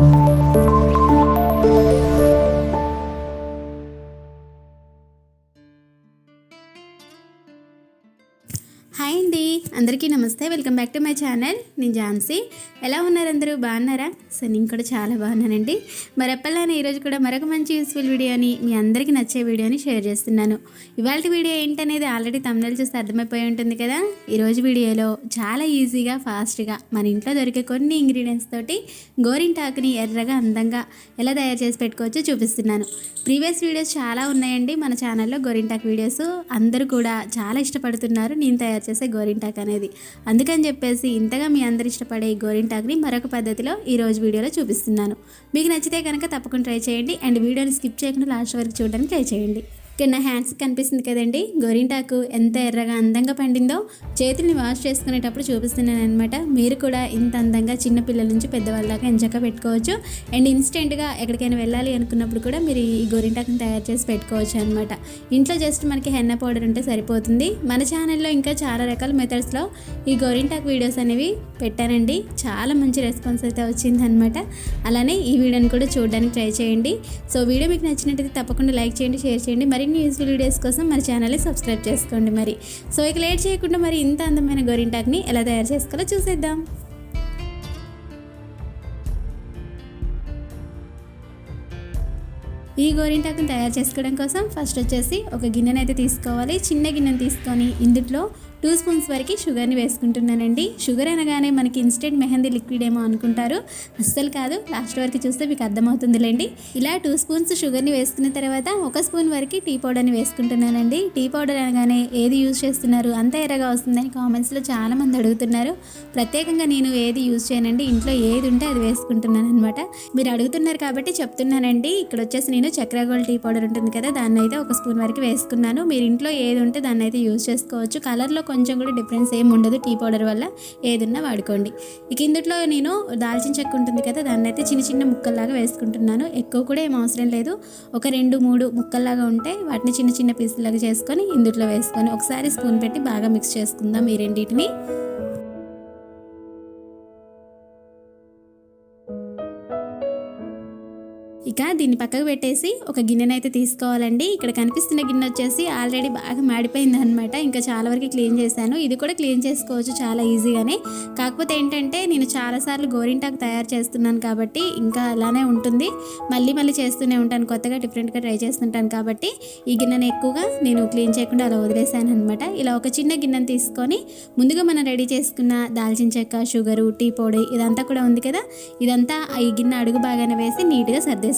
Thank you. అందరికీ నమస్తే. Welcome back to my channel. నేను ఝాన్సీ. ఎలా ఉన్నారు అందరూ? బాగున్నారా? సో నేను కూడా చాలా బాగున్నానండి. మరి ఎప్పటిలానే ఈరోజు కూడా మరొక మంచి యూస్ఫుల్ వీడియోని మీ అందరికీ నచ్చే వీడియోని షేర్ చేస్తున్నాను. ఇవాళ వీడియో ఏంటనేది ఆల్రెడీ తమిళ చూస్తే అర్థమైపోయి ఉంటుంది కదా? ఈరోజు వీడియోలో చాలా ఈజీగా ఫాస్ట్గా మన ఇంట్లో దొరికే కొన్ని ఇంగ్రీడియంట్స్ తోటి గోరింటాకుని ఎర్రగా అందంగా ఎలా తయారు చేసి పెట్టుకోవచ్చో చూపిస్తున్నాను. ప్రీవియస్ వీడియోస్ చాలా ఉన్నాయండి మన ఛానల్లో గోరింటాక్ వీడియోస్ అందరూ కూడా చాలా ఇష్టపడుతున్నారు. నేను తయారు చేసే గోరింటాక్ అనేది. అందుకని చెప్పేసి ఇంతగా మీ అందరు ఇష్టపడే ఈ గోరింటాక్ని మరొక పద్ధతిలో ఈ రోజు వీడియోలో చూపిస్తున్నాను. మీకు నచ్చితే కనుక తప్పకుండా ట్రై చేయండి. అండ్ వీడియోని స్కిప్ చేయకుండా లాస్ట్ వరకు చూడడానికి ట్రై చేయండి. కింద నా హ్యాండ్స్ కనిపిస్తుంది కదండి. గోరింటాకు ఎంత ఎర్రగా అందంగా పండిందో చేతుల్ని వాష్ చేసుకునేటప్పుడు చూపిస్తున్నాను అనమాట మీరు కూడా ఇంత అందంగా చిన్న పిల్లల నుంచి పెద్దవాళ్ళ దాకా ఎంచక్క పెట్టుకోవచ్చు. అండ్ ఇన్స్టెంట్గా ఎక్కడికైనా వెళ్ళాలి అనుకున్నప్పుడు కూడా మీరు ఈ గోరింటాకుని తయారు చేసి పెట్టుకోవచ్చు అనమాట ఇంట్లో జస్ట్ మనకి హెన్న పౌడర్ ఉంటే సరిపోతుంది. మన ఛానల్లో ఇంకా చాలా రకాల మెథడ్స్లో ఈ గోరింటాకు వీడియోస్ అనేవి పెట్టానండి. చాలా మంచి రెస్పాన్స్ అయితే వచ్చిందనమాట అలానే ఈ వీడియోని కూడా చూడడానికి ట్రై చేయండి. సో వీడియో మీకు నచ్చినట్టయితే తప్పకుండా లైక్ చేయండి షేర్ చేయండి. మరి మరిన్ని యూస్ఫుల్ వీడియోస్ కోసం మన ఛానల్ని సబ్స్క్రైబ్ చేసుకోండి మరి. సో ఇక లేట్ చేయకుండా మరి ఇంత అందమైన గోరింటాక్ని ఎలా తయారు చేసుకోవాలో చూసేద్దాం. ఈ గోరింటాకును తయారు చేసుకోవడం కోసం ఫస్ట్ వచ్చేసి ఒక గిన్నెనైతే తీసుకోవాలి. చిన్న గిన్నెను తీసుకొని ఇందులో టూ స్పూన్స్ వరకు షుగర్ని వేసుకుంటున్నానండి. షుగర్ అనగానే మనకి ఇన్స్టెంట్ మెహందీ లిక్విడ్ ఏమో అనుకుంటారు. అస్సలు కాదు. లాస్ట్ వరకు చూస్తే మీకు అర్థమవుతుందిలేండి. ఇలా టూ స్పూన్స్ షుగర్ని వేసుకున్న తర్వాత ఒక స్పూన్ వరకు టీ పౌడర్ని వేసుకుంటున్నానండి. టీ పౌడర్ అనగానే ఏది యూజ్ చేస్తున్నారు? అంత ఎర్రగా వస్తుందని కామెంట్స్లో చాలామంది అడుగుతున్నారు. ప్రత్యేకంగా నేను ఏది యూజ్ చేయనండి. ఇంట్లో ఏది ఉంటే అది వేసుకుంటున్నాను అనమాట మీరు అడుగుతున్నారు కాబట్టి చెప్తున్నానండి. ఇక్కడ వచ్చేసి నేను చక్ర గోల్డ్ టీ పౌడర్ ఉంటుంది కదా దాన్ని అయితే ఒక స్పూన్ వరకు వేసుకున్నాను. మీరు ఇంట్లో ఏది ఉంటే దాన్ని అయితే యూజ్ చేసుకోవచ్చు. కలర్లో కొంచెం కూడా డిఫరెన్స్ ఏం ఉండదు. టీ పౌడర్ వల్ల ఏదున్నా వాడుకోండి. ఇక ఇందులో నేను దాల్చిన చెక్క ఉంటుంది కదా దాన్ని అయితే చిన్న చిన్న ముక్కల్లాగా వేసుకుంటున్నాను. ఎక్కువ కూడా ఏం అవసరం లేదు. ఒక రెండు మూడు ముక్కల్లాగా ఉంటే వాటిని చిన్న చిన్న పీసులాగా చేసుకొని ఇందులో వేసుకొని ఒకసారి స్పూన్ పెట్టి బాగా మిక్స్ చేసుకుందాం ఈ రెండింటిని. ఇక దీన్ని పక్కకు పెట్టేసి ఒక గిన్నెనైతే తీసుకోవాలండి. ఇక్కడ కనిపిస్తున్న గిన్నె వచ్చేసి ఆల్రెడీ బాగా మాడిపోయింది అనమాట ఇంకా చాలా వరకు క్లీన్ చేశాను. ఇది కూడా క్లీన్ చేసుకోవచ్చు చాలా ఈజీగానే. కాకపోతే ఏంటంటే నేను చాలాసార్లు గోరింటాకు తయారు చేస్తున్నాను కాబట్టి ఇంకా అలానే ఉంటుంది. మళ్ళీ మళ్ళీ చేస్తూనే ఉంటాను. కొత్తగా డిఫరెంట్గా ట్రై చేస్తుంటాను కాబట్టి ఈ గిన్నెను ఎక్కువగా నేను క్లీన్ చేయకుండా అలా వదిలేసాను అనమాట ఇలా ఒక చిన్న గిన్నెను తీసుకొని ముందుగా మనం రెడీ చేసుకున్న దాల్చిన చెక్క షుగరు టీ పొడి ఇదంతా కూడా ఉంది కదా? ఇదంతా ఈ గిన్నె అడుగు బాగానే వేసి నీట్గా సర్దేస్తాను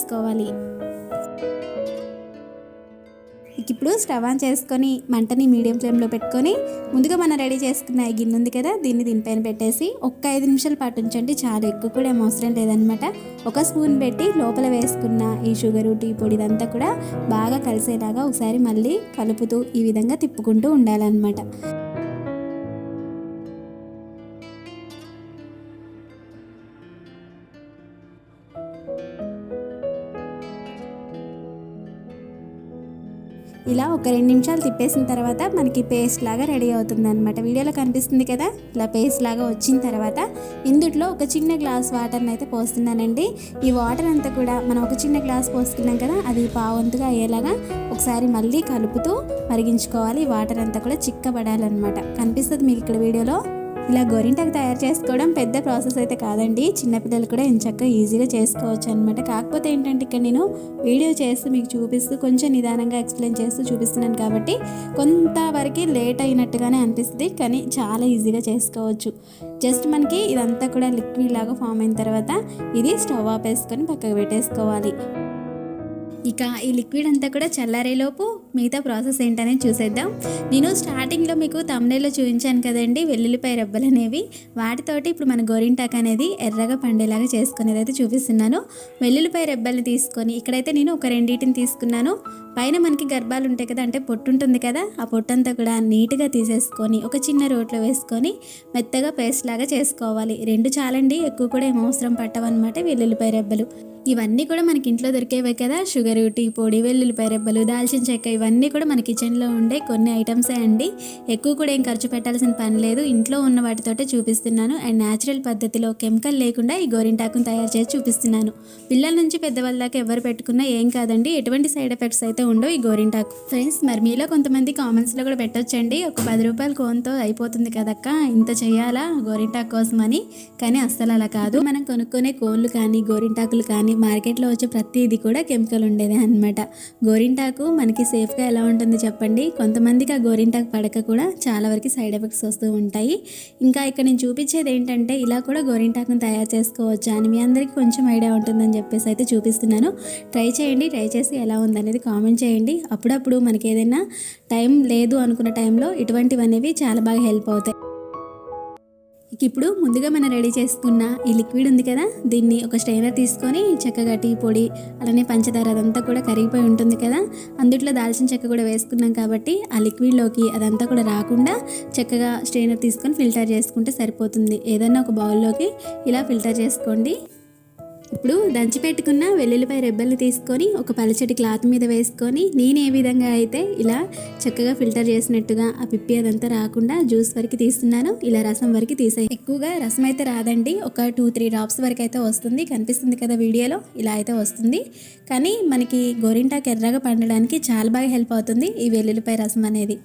ఇక ఇప్పుడు స్టవ్ ఆన్ చేసుకొని మంటని మీడియం ఫ్లేమ్లో పెట్టుకొని ముందుగా మనం రెడీ చేసుకున్న గిన్నె ఉంది కదా దీన్ని దీనిపైన పెట్టేసి ఒక్క ఐదు నిమిషాల పాటు ఉంచండి. చాలా ఎక్కువ కూడా ఏం అవసరం లేదనమాట ఒక స్పూన్ పెట్టి లోపల వేసుకున్న ఈ షుగరు టీ పొడి ఇదంతా కూడా బాగా కలిసేలాగా ఒకసారి మళ్ళీ కలుపుతూ ఈ విధంగా తిప్పుకుంటూ ఉండాలన్నమాట. ఇలా ఒక రెండు నిమిషాలు తిప్పేసిన తర్వాత మనకి పేస్ట్ లాగా రెడీ అవుతుంది అనమాట వీడియోలో కనిపిస్తుంది కదా ఇలా పేస్ట్ లాగా వచ్చిన తర్వాత ఇందుట్లో ఒక చిన్న గ్లాస్ వాటర్ని అయితే పోస్తున్నానండి. ఈ వాటర్ అంతా కూడా మనం ఒక చిన్న గ్లాస్ పోసుకున్నాం కదా అది పావంతుగా అయ్యేలాగా ఒకసారి మళ్ళీ కలుపుతూ మరిగించుకోవాలి. ఈ వాటర్ అంతా కూడా చిక్కబడాలన్నమాట. కనిపిస్తుంది మీకు ఇక్కడ వీడియోలో? ఇలా గోరింటాకు తయారు చేసుకోవడం పెద్ద ప్రాసెస్ అయితే కాదండి. చిన్నపిల్లలు కూడా ఎంచక్క ఈజీగా చేసుకోవచ్చు అనమాట కాకపోతే ఏంటంటే ఇక్కడ నేను వీడియో చేస్తూ మీకు చూపిస్తూ కొంచెం నిదానంగా ఎక్స్ప్లెయిన్ చేస్తూ చూపిస్తున్నాను కాబట్టి కొంతవరకు లేట్ అయినట్టుగానే అనిపిస్తుంది కానీ చాలా ఈజీగా చేసుకోవచ్చు. జస్ట్ మనకి ఇదంతా కూడా లిక్విడ్ లాగా ఫామ్ అయిన తర్వాత ఇది స్టవ్ ఆపేసుకొని పక్కకు పెట్టేసుకోవాలి. ఇక ఈ లిక్విడ్ అంతా కూడా చల్లారేలోపు మిగతా ప్రాసెస్ ఏంటనేది చూసేద్దాం. నేను స్టార్టింగ్లో మీకు తమ్నేలో చూపించాను కదండి వెల్లుల్లిపాయ రెబ్బలు అనేవి. వాటితోటి ఇప్పుడు మన గోరింటాక్ అనేది ఎర్రగా పండేలాగా చేసుకునేది అయితే చూపిస్తున్నాను. వెల్లుల్లిపాయ రెబ్బల్ని తీసుకొని ఇక్కడైతే నేను ఒక రెండింటిని తీసుకున్నాను. పైన మనకి గర్భాలు ఉంటాయి కదా అంటే పొట్టు ఉంటుంది కదా ఆ పొట్టు అంతా కూడా నీట్గా తీసేసుకొని ఒక చిన్న రోట్లో వేసుకొని మెత్తగా పేస్ట్ లాగా చేసుకోవాలి. రెండు చాలండి ఎక్కువ కూడా ఏమవసరం అవసరం పట్టవన్నమాట వెల్లుల్లిపాయ రెబ్బలు. ఇవన్నీ కూడా మనకి ఇంట్లో దొరికేవే కదా? షుగర్ టీ పొడి వెల్లుల్లిపాయ రెబ్బలు దాల్చిన చెక్క ఇవన్నీ కూడా మన కిచెన్లో ఉండే కొన్ని ఐటమ్సే అండి. ఎక్కువ కూడా ఏం ఖర్చు పెట్టాల్సిన పని లేదు. ఇంట్లో ఉన్న వాటితోటే చూపిస్తున్నాను. అండ్ న్యాచురల్ పద్ధతిలో కెమికల్ లేకుండా ఈ గోరింటాకును తయారు చేసి చూపిస్తున్నాను. పిల్లల నుంచి పెద్దవాళ్ళ దాకా ఎవరు పెట్టుకున్నా ఏం కాదండి. ఎటువంటి సైడ్ ఎఫెక్ట్స్ అయితే ఉండవు ఈ గోరింటాకు. ఫ్రెండ్స్ మరి మీలో కొంతమంది కామెంట్స్లో కూడా పెట్టొచ్చండి. ఒక పది రూపాయల కోన్తో అయిపోతుంది కదక్క? ఇంత చేయాలా గోరింటాకు కోసం అని కానీ అస్సలు అలా కాదు. మనం కొనుక్కునే కోన్లు కానీ గోరింటాకులు కానీ మార్కెట్లో వచ్చే ప్రతిదీ కూడా కెమికల్ ఉండేదే అనమాట గోరింటాకు మనకి సేఫ్గా ఎలా ఉంటుంది చెప్పండి? కొంతమందికి ఆ గోరింటాకు పడక కూడా చాలా వరకు సైడ్ ఎఫెక్ట్స్ వస్తూ ఉంటాయి. ఇంకా ఇక్కడ నేను చూపించేది ఏంటంటే ఇలా కూడా గోరింటాకును తయారు చేసుకోవచ్చు అని మీ అందరికీ కొంచెం ఐడియా ఉంటుందని చెప్పేసి అయితే చూపిస్తున్నాను. ట్రై చేయండి ట్రై చేసి ఎలా ఉందనేది కామెంట్ చేయండి. అప్పుడప్పుడు మనకి ఏదైనా టైం లేదు అనుకున్న టైంలో ఇటువంటివి అనేవి చాలా బాగా హెల్ప్ అవుతాయి. ఇక ఇప్పుడు ముందుగా మనం రెడీ చేసుకున్న ఈ లిక్విడ్ ఉంది కదా దీన్ని ఒక స్ట్రైనర్ తీసుకొని చక్కగా టీ పొడి అలానే పంచదార అదంతా కూడా కరిగిపోయి ఉంటుంది కదా అందుట్లో దాల్చిన చెక్క కూడా వేసుకున్నాం కాబట్టి ఆ లిక్విడ్లోకి అదంతా కూడా రాకుండా చక్కగా స్ట్రైనర్ తీసుకొని ఫిల్టర్ చేసుకుంటే సరిపోతుంది. ఏదైనా ఒక బౌల్లోకి ఇలా ఫిల్టర్ చేసుకోండి. ఇప్పుడు దంచి పెట్టుకున్న వెల్లుల్లిపాయ రెబ్బల్ని తీసుకొని ఒక పలచటి క్లాత్ మీద వేసుకొని నేను ఏ విధంగా అయితే ఇలా చక్కగా ఫిల్టర్ చేసినట్టుగా ఆ పిప్పి అదంతా రాకుండా జ్యూస్ వరకు తీస్తున్నాను ఇలా రసం వరకు తీసాయి. ఎక్కువగా రసం అయితే రాదండి. ఒక టూ త్రీ డ్రాప్స్ వరకు అయితే వస్తుంది. కనిపిస్తుంది కదా వీడియోలో ఇలా అయితే వస్తుంది. కానీ మనకి గోరింటాకు ఎర్రగా పండడానికి చాలా బాగా హెల్ప్ అవుతుంది ఈ వెల్లుల్లిపాయ రసం అనేది.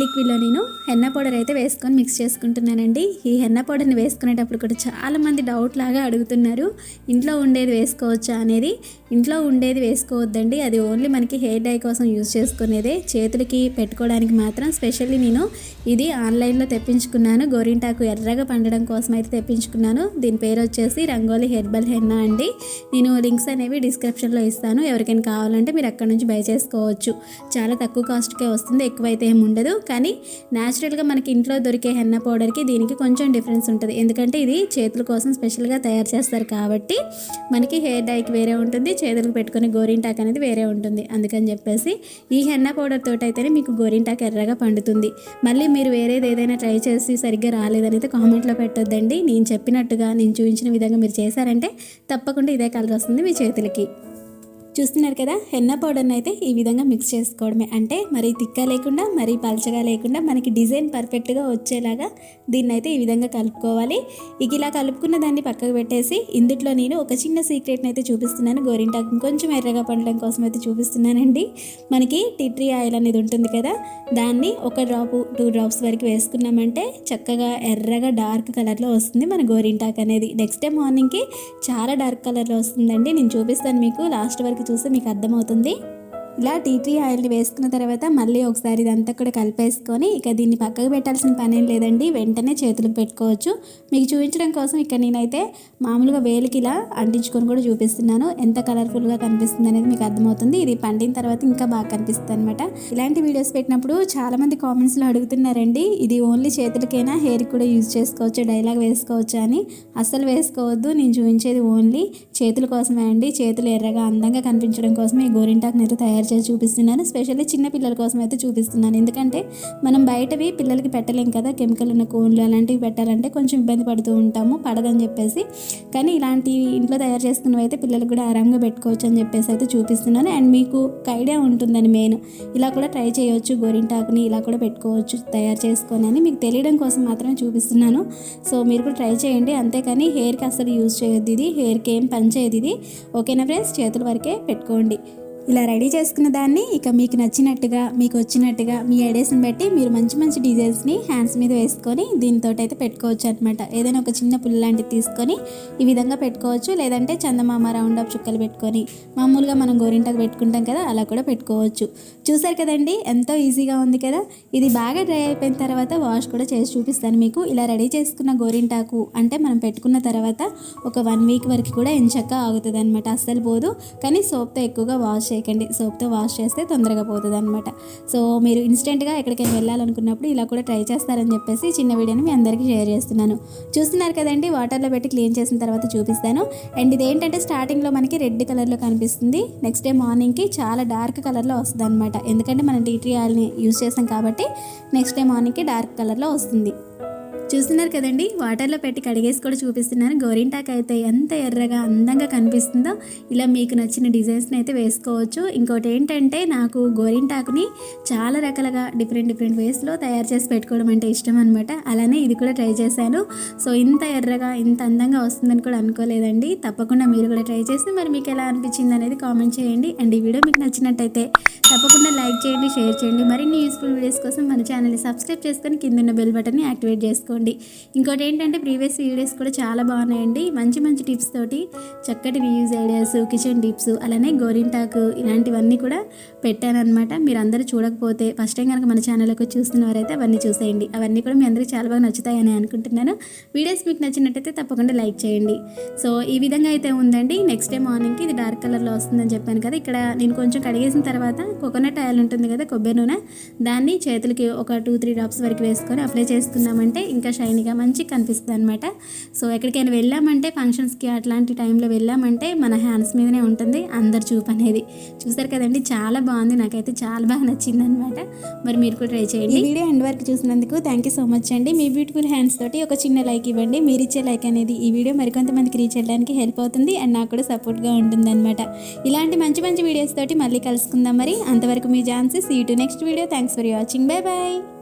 లిక్విడ్లో నేను హెన్న పౌడర్ అయితే వేసుకొని మిక్స్ చేసుకుంటున్నానండి. ఈ హెన్న పౌడర్ని వేసుకునేటప్పుడు కూడా చాలామంది డౌట్ లాగా అడుగుతున్నారు ఇంట్లో ఉండేది వేసుకోవచ్చా అనేది. ఇంట్లో ఉండేది వేసుకోవద్దండి అది ఓన్లీ మనకి హెయిర్ డై కోసం యూజ్ చేసుకునేదే. చేతులకి పెట్టుకోవడానికి మాత్రం స్పెషల్లీ నేను ఇది ఆన్లైన్లో తెప్పించుకున్నాను. గోరింటాకు ఎర్రగా పండడం కోసం అయితే తెప్పించుకున్నాను. దీని పేరు వచ్చేసి రంగోలి హెర్బల్ హెన్నా అండి. నేను లింక్స్ అనేవి డిస్క్రిప్షన్లో ఇస్తాను. ఎవరికైనా కావాలంటే మీరు అక్కడ నుంచి బై చేసుకోవచ్చు. చాలా తక్కువ కాస్ట్కే వస్తుంది ఎక్కువైతే ఏమి ఉండదు. కానీ న్యాచురల్గా మనకి ఇంట్లో దొరికే హెన్న పౌడర్కి దీనికి కొంచెం డిఫరెన్స్ ఉంటుంది. ఎందుకంటే ఇది చేతుల కోసం స్పెషల్గా తయారు చేస్తారు కాబట్టి మనకి హెయిర్ డైకి వేరే ఉంటుంది చేతులకు పెట్టుకునే గోరింటాక్ అనేది వేరే ఉంటుంది. అందుకని చెప్పేసి ఈ హెన్న పౌడర్ తోటి అయితేనే మీకు గోరింటాక్ ఎర్రగా పండుతుంది. మళ్ళీ మీరు వేరేది ఏదైనా ట్రై చేసి సరిగ్గా రాలేదని అయితే కామెంట్లో పెట్టొద్దండి. నేను చెప్పినట్టుగా నేను చూపించిన విధంగా మీరు చేశారంటే తప్పకుండా ఇదే కలర్ వస్తుంది మీ చేతులకి. చూస్తున్నారు కదా హెన్న పౌడర్ని అయితే ఈ విధంగా మిక్స్ చేసుకోవడమే. అంటే మరీ తిక్క లేకుండా మరీ పలచగా లేకుండా మనకి డిజైన్ పర్ఫెక్ట్గా వచ్చేలాగా దీన్ని అయితే ఈ విధంగా కలుపుకోవాలి. ఇక ఇలా కలుపుకున్న దాన్ని పక్కకు పెట్టేసి ఇందుట్లో నేను ఒక చిన్న సీక్రెట్ని అయితే చూపిస్తున్నాను. గోరింటాకు కొంచెం ఎర్రగా పండడం కోసం అయితే చూపిస్తున్నానండి. మనకి టిట్రీ ఆయిల్ అనేది ఉంటుంది కదా దాన్ని ఒక డ్రాపు టూ డ్రాప్స్ వరకు వేసుకున్నామంటే చక్కగా ఎర్రగా డార్క్ కలర్లో వస్తుంది మన గోరింటాక్ అనేది. నెక్స్ట్ డే మార్నింగ్కి చాలా డార్క్ కలర్లో వస్తుందండి. నేను చూపిస్తాను మీకు లాస్ట్ వరకు చూస్తే మీకు అర్థమవుతుంది. ఇలా టీ ట్రీ ఆయిల్ వేసుకున్న తర్వాత మళ్ళీ ఒకసారి ఇదంతా కూడా కలిపేసుకొని ఇక దీన్ని పక్కకు పెట్టాల్సిన పని ఏం లేదండి. వెంటనే చేతులకు పెట్టుకోవచ్చు. మీకు చూపించడం కోసం ఇక్కడ నేనైతే మామూలుగా వేలికి ఇలా అంటించుకొని కూడా చూపిస్తున్నాను. ఎంత కలర్ఫుల్గా కనిపిస్తుంది అనేది మీకు అర్థమవుతుంది. ఇది పండిన తర్వాత ఇంకా బాగా కనిపిస్తుంది అనమాట ఇలాంటి వీడియోస్ పెట్టినప్పుడు చాలామంది కామెంట్స్లో అడుగుతున్నారండి ఇది ఓన్లీ చేతులకైనా? హెయిర్ కూడా యూజ్ చేసుకోవచ్చు? డైలాగ్ వేసుకోవచ్చు అని. అస్సలు వేసుకోవద్దు. నేను చూపించేది ఓన్లీ చేతుల కోసమే అండి. చేతులు ఎర్రగా అందంగా కనిపించడం కోసమే ఈ గోరింటాకుని అయితే తయారు చేసి చూపిస్తున్నాను స్పెషల్లీ చిన్న పిల్లల కోసం అయితే చూపిస్తున్నాను. ఎందుకంటే మనం బయటవి పిల్లలకి పెట్టలేం కదా. కెమికల్ ఉన్న కోన్లు అలాంటివి పెట్టాలంటే కొంచెం ఇబ్బంది పడుతూ ఉంటాము. పడదని చెప్పేసి. కానీ ఇలాంటి ఇంట్లో తయారు చేసుకున్నవి అయితే పిల్లలకు కూడా ఆరాంగా పెట్టుకోవచ్చు అని చెప్పేసి అయితే చూపిస్తున్నాను. అండ్ మీకు ఒక ఐడియా ఉంటుందని మెయిన్. ఇలా కూడా ట్రై చేయొచ్చు. గోరింటాకుని ఇలా కూడా పెట్టుకోవచ్చు. తయారు చేసుకొని అని మీకు తెలియడం కోసం మాత్రమే చూపిస్తున్నాను. సో మీరు కూడా ట్రై చేయండి. అంతేకాని హెయిర్కి అసలు యూజ్ చేయొద్దు ఇది. హెయిర్కి ఏం పని చేయదు ఇది. ఓకేనా ఫ్రెండ్స్? చేతుల వరకే పెట్టుకోండి. ఇలా రెడీ చేసుకున్న దాన్ని ఇక మీకు నచ్చినట్టుగా మీకు వచ్చినట్టుగా మీ ఐడియాస్ని బట్టి మీరు మంచి మంచి డిజైన్స్ని హ్యాండ్స్ మీద వేసుకొని దీంతో అయితే పెట్టుకోవచ్చు అనమాట ఏదైనా ఒక చిన్న పుల్ల లాంటిది తీసుకొని ఈ విధంగా పెట్టుకోవచ్చు. లేదంటే చందమామ రౌండ్ అప్ చుక్కలు పెట్టుకొని మామూలుగా మనం గోరింటాకు పెట్టుకుంటాం కదా అలా కూడా పెట్టుకోవచ్చు. చూసారు కదండి ఎంతో ఈజీగా ఉంది కదా? ఇది బాగా డ్రై అయిపోయిన తర్వాత వాష్ కూడా చేసి చూపిస్తాను మీకు. ఇలా రెడీ చేసుకున్న గోరింటాకు అంటే మనం పెట్టుకున్న తర్వాత ఒక వన్ వీక్ వరకు కూడా ఎంచక్క ఆగుతుంది అనమాట అస్సలు పోదు. కానీ సోప్తో ఎక్కువగా వాష్ చేయకండి. సోప్తో వాష్ చేస్తే తొందరగా పోతుంది అనమాట సో మీరు ఇన్స్టెంట్గా ఎక్కడికైనా వెళ్ళాలనుకున్నప్పుడు ఇలా కూడా ట్రై చేస్తారని చెప్పేసి చిన్న వీడియోని మీ అందరికీ షేర్ చేస్తున్నాను. చూస్తున్నారు కదండి వాటర్లో పెట్టి క్లీన్ చేసిన తర్వాత చూపిస్తాను. అండ్ ఇది ఏంటంటే స్టార్టింగ్లో మనకి రెడ్ కలర్లో కనిపిస్తుంది. నెక్స్ట్ డే మార్నింగ్కి చాలా డార్క్ కలర్లో వస్తుంది అనమాట ఎందుకంటే మనం టీ ట్రీ ఆయిల్ని యూస్ చేస్తాం కాబట్టి నెక్స్ట్ డే మార్నింగ్కి డార్క్ కలర్లో వస్తుంది. చూస్తున్నారు కదండి. వాటర్లో పెట్టి కడిగేసి కూడా చూపిస్తున్నాను గోరింటాకు అయితే ఎంత ఎర్రగా అందంగా కనిపిస్తుందో ఇలా మీకు నచ్చిన డిజైన్స్ని అయితే వేసుకోవచ్చు. ఇంకోటి ఏంటంటే నాకు గోరింటాకుని చాలా రకాలుగా డిఫరెంట్ డిఫరెంట్ వేస్లో తయారు చేసి పెట్టుకోవడం అంటే ఇష్టం అనమాట అలానే ఇది కూడా ట్రై చేశాను. సో ఇంత ఎర్రగా ఇంత అందంగా వస్తుందని కూడా అనుకోలేదండి. తప్పకుండా మీరు కూడా ట్రై చేసి మరి మీకు ఎలా అనిపించింది అనేది కామెంట్ చేయండి. అండ్ ఈ వీడియో మీకు నచ్చినట్టయితే తప్పకుండా లైక్ చేయండి షేర్ చేయండి. మరిన్ని యూస్ఫుల్ వీడియోస్ కోసం మన ఛానల్ని సబ్స్క్రైబ్ చేసుకొని కింద ఉన్న బెల్ బటన్ని యాక్టివేట్ చేసుకోండి. ఇంకోటి ఏంటంటే ప్రీవియస్ వీడియోస్ కూడా చాలా బాగున్నాయండి. మంచి మంచి టిప్స్ తోటి చక్కటి రివ్యూస్ ఐడియాస్ కిచెన్ టిప్స్ అలానే గోరింటాకు ఇలాంటివన్నీ కూడా పెట్టానమాట మీరు అందరూ చూడకపోతే ఫస్ట్ టైం కనుక మన ఛానల్కి చూస్తున్నవారైతే అవన్నీ చూసేయండి. అవన్నీ కూడా మీ అందరికీ చాలా బాగా నచ్చుతాయని అనుకుంటున్నాను. వీడియోస్ మీకు నచ్చినట్టయితే తప్పకుండా లైక్ చేయండి. సో ఈ విధంగా అయితే ఉందండి. నెక్స్ట్ డే మార్నింగ్కి ఇది డార్క్ కలర్లో వస్తుందని చెప్పాను కదా ఇక్కడ నేను కొంచెం కడిగేసిన తర్వాత కోకోనట్ ఆయిల్ ఉంటుంది కదా కొబ్బరి నూనె దాన్ని చేతులకి ఒక టూ త్రీ డ్రాప్స్ వరకు వేసుకొని అప్లై చేసుకున్నామంటే ఇంకా షైనీగా మంచిగా కనిపిస్తుంది అనమాట సో ఎక్కడికైనా వెళ్ళామంటే ఫంక్షన్స్కి అట్లాంటి టైంలో వెళ్ళామంటే మన హ్యాండ్స్ మీదనే ఉంటుంది అందరు చూపు అనేది. చూసారు కదండి చాలా బాగుంది. నాకైతే చాలా బాగా నచ్చింది అనమాట మరి మీరు కూడా ట్రై చేయండి. ఈ వీడియో ఎండ్ వరకు చూసినందుకు థ్యాంక్ యూ సో మచ్ అండి. మీ బ్యూటిఫుల్ హ్యాండ్స్ తోటి ఒక చిన్న లైక్ ఇవ్వండి. మీరు ఇచ్చే లైక్ అనేది ఈ వీడియో మరికొంతమందికి రీచ్ చేయడానికి హెల్ప్ అవుతుంది అండ్ నాకు కూడా సపోర్ట్గా ఉంటుందన్నమాట. ఇలాంటి మంచి మంచి వీడియోస్ తోటి మళ్ళీ కలుసుకుందాం మరి. అంతవరకు మీ ఛాన్సెస్ ఈ to next video thanks for watching bye bye